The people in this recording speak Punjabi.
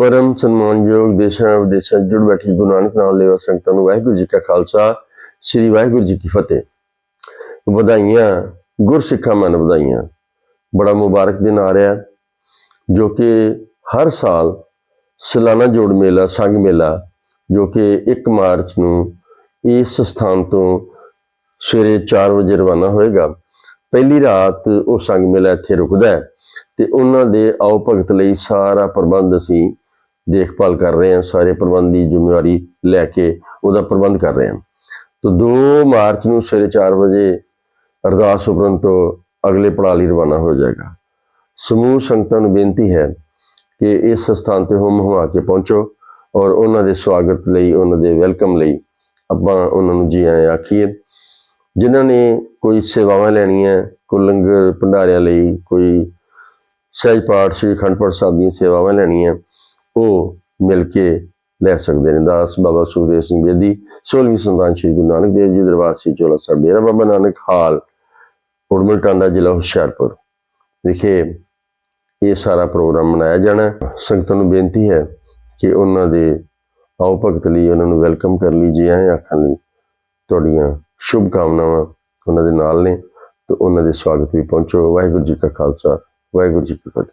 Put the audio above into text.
ਪਰਮ ਸਨਮਾਨਯੋਗ ਦੇਸ਼ਾਂ ਵਿਦੇਸ਼ਾਂ ਜੁੜ ਬੈਠੀ ਗੁਰੂ ਨਾਨਕ ਨਾਮ ਲੈਵਾ ਸੰਗਤਾਂ ਨੂੰ ਵਾਹਿਗੁਰੂ ਜੀ ਕਾ ਖਾਲਸਾ, ਸ੍ਰੀ ਵਾਹਿਗੁਰੂ ਜੀ ਕੀ ਫਤਿਹ। ਵਧਾਈਆਂ, ਗੁਰਸਿੱਖਾਂ ਮਨ ਵਧਾਈਆਂ। ਬੜਾ ਮੁਬਾਰਕ ਦਿਨ ਆ ਰਿਹਾ, ਜੋ ਕਿ ਹਰ ਸਾਲ ਸਲਾਨਾ ਜੋੜ ਮੇਲਾ, ਸੰਗ ਮੇਲਾ, ਜੋ ਕਿ 1 ਮਾਰਚ ਨੂੰ ਇਸ ਸਥਾਨ ਤੋਂ ਸਵੇਰੇ 4 ਵਜੇ ਰਵਾਨਾ ਹੋਏਗਾ। ਪਹਿਲੀ ਰਾਤ ਉਹ ਸੰਗ ਮੇਲਾ ਇੱਥੇ ਰੁਕਦਾ ਹੈ ਤੇ ਉਹਨਾਂ ਦੇ ਆਓ ਭਗਤ ਲਈ ਸਾਰਾ ਪ੍ਰਬੰਧ ਅਸੀਂ ਦੇਖਭਾਲ ਕਰ ਰਹੇ ਹਾਂ ਸਾਰੇ ਪ੍ਰਬੰਧ ਦੀ ਜ਼ਿੰਮੇਵਾਰੀ ਲੈ ਕੇ ਉਹਦਾ ਪ੍ਰਬੰਧ ਕਰ ਰਹੇ ਹਾਂ ਤੋਂ 2 ਮਾਰਚ ਨੂੰ ਸਵੇਰੇ 4 ਵਜੇ ਅਰਦਾਸ ਉਪਰੰਤ ਤੋਂ ਅਗਲੇ ਪੜਾਅ ਲਈ ਰਵਾਨਾ ਹੋ ਜਾਏਗਾ। ਸਮੂਹ ਸੰਗਤਾਂ ਨੂੰ ਬੇਨਤੀ ਹੈ ਕਿ ਇਸ ਸਥਾਨ ਤੇ ਹੁਮ ਹੁਮਾ ਕੇ ਪਹੁੰਚੋ ਔਰ ਉਹਨਾਂ ਦੇ ਸਵਾਗਤ ਲਈ, ਉਹਨਾਂ ਦੇ ਵੈਲਕਮ ਲਈ ਆਪਾਂ ਉਹਨਾਂ ਨੂੰ ਜੀ ਆਇਆਂ ਆਖੀਏ। ਜਿਨ੍ਹਾਂ ਨੇ ਕੋਈ ਸੇਵਾਵਾਂ ਲੈਣੀਆਂ, ਕੋਈ ਲੰਗਰ ਭੰਡਾਰਿਆਂ ਲਈ, ਕੋਈ ਸਹਿਜ ਪਾਠ, ਸ੍ਰੀ ਅਖੰਡ ਪਾਠ ਸਾਹਿਬ ਦੀਆਂ ਸੇਵਾਵਾਂ ਲੈਣੀਆਂ ਉਹ ਮਿਲ ਕੇ ਲੈ ਸਕਦੇ ਨੇ। ਦਾਸ ਬਾਬਾ ਸੁਖਦੇਵ ਸਿੰਘ ਬੇਦੀ 16ਵੀਂ ਸੰਤਾਨ ਸ੍ਰੀ ਗੁਰੂ ਨਾਨਕ ਦੇਵ ਜੀ ਦਰਬਾਰ ਸੀ ਚੋਲਾ ਸਾਹਿਬ ਡੇਰਾ ਬਾਬਾ ਨਾਨਕ ਹਾਲ, ਉੜਮਲ ਟਾਂਡਾ ਜ਼ਿਲ੍ਹਾ ਹੁਸ਼ਿਆਰਪੁਰ। ਵਿਖੇ ਇਹ ਸਾਰਾ ਪ੍ਰੋਗਰਾਮ ਮਨਾਇਆ ਜਾਣਾ ਸੰਗਤਾਂ ਨੂੰ ਬੇਨਤੀ ਹੈ ਕਿ ਉਹਨਾਂ ਦੇ ਆਓ ਭਗਤ ਲਈ ਉਹਨਾਂ ਨੂੰ ਵੈਲਕਮ ਕਰ ਲਈ, ਜੀ ਆਇਆਂ ਆਖਣ ਲਈ ਤੁਹਾਡੀਆਂ ਸ਼ੁਭ ਕਾਮਨਾਵਾਂ ਉਹਨਾਂ ਦੇ ਨਾਲ ਨੇ। ਤੇ ਉਹਨਾਂ ਦੇ ਸਵਾਗਤ ਲਈ ਪਹੁੰਚੋ। ਵਾਹਿਗੁਰੂ ਜੀ ਕਾ ਖਾਲਸਾ, ਵਾਹਿਗੁਰੂ ਜੀ ਕੀ ਫਤਿਹ।